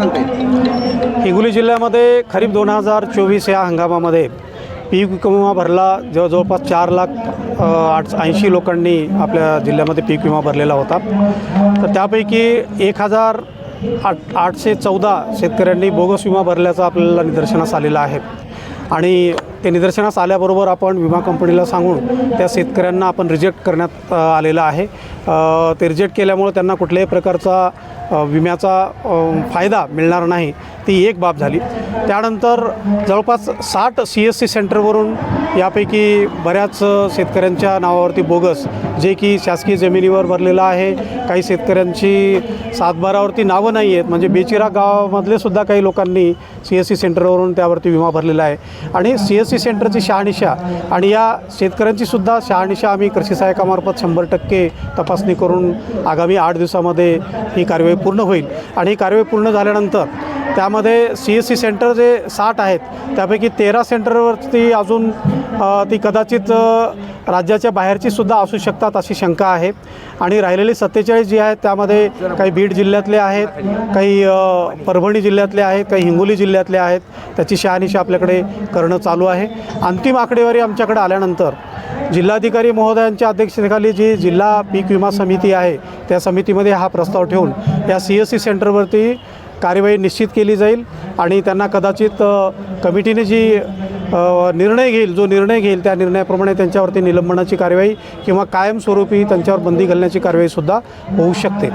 सांगता येईल हिंगोली जिल्ह्यामध्ये खरीप दोन हजार चोवीस या हंगामामध्ये पीक विमा भरला. जवळ जवळपास चार लाख आठ ऐंशी लोकांनी आपल्या जिल्ह्यामध्ये पीक विमा भरलेला होता. तर त्यापैकी एक हजार आठ आठशे चौदा शेतकऱ्यांनी बोगस विमा भरल्याचं आपल्याला निदर्शनास आलेलं आहे. आणि ते निदर्शनास आल्याबरोबर आपण विमा कंपनीला सांगून त्या शेतकऱ्यांना आपण रिजेक्ट करण्यात आलेलं आहे. ते रिजेक्ट केल्यामुळे त्यांना कुठल्याही प्रकारचा विम्याचा फायदा मिळणार नाही. ती एक बाब झाली. त्यानंतर जवळपास साठ सी एस सी सेंटरवरून यापैकी बऱ्याच शेतकऱ्यांच्या नावावरती बोगस जे की शासकीय जमिनीवर भरलेलं आहे. काही शेतकऱ्यांची सातबारावरती नावं नाही आहेत. म्हणजे बेचिरा गावामधले सुद्धा काही लोकांनी सी एस सी सेंटरवरून त्यावरती विमा भरलेला आहे. आणि सी एस सी सेंटरची शहानिशा आणि या शेतकऱ्यांची सुद्धा शहानिशा आम्ही कृषी सहाय्यकामार्फत शंभर टक्के तपासणी करून आगामी आठ दिवसामध्ये ही कारवाई पूर्ण होईल. आणि ही कारवाई पूर्ण झाल्यानंतर त्यामध्ये सी एस सी सेंटर जे साठ आहेत त्यापैकी तेरा सेंटरवरती अजून ती कदाचित राज्याच्या बाहेरची सुद्धा असू शकतात अशी शंका आहे. आणि राहिलेली सत्तेचाळीस जी आहेत त्यामध्ये काही बीड जिल्ह्यातले आहेत काही परभणी जिल्ह्यातले आहेत काही हिंगोली जिल्ह्यातले आहेत त्याची शहानिशा आपल्याकडे करणं चालू आहे. अंतिम आकडेवारी आमच्याकडे आल्यानंतर जिल्हाधिकारी महोदयांच्या अध्यक्षतेखाली जी जिल्हा पीक विमा समिती आहे त्या समितीमध्ये हा प्रस्ताव ठेवून या सी एस सी सेंटरवरती कार्यवाही निश्चित केली जाईल आणि त्यांना कदाचित कमिटीने जी निर्णय घेईल जो निर्णय घेईल त्या निर्णयाप्रमाणे त्यांच्यावरती निलंबनाची कार्यवाही किंवा कायमस्वरूपी त्यांच्यावर बंदी घालण्याची कार्यवाहीसुद्धा होऊ शकते.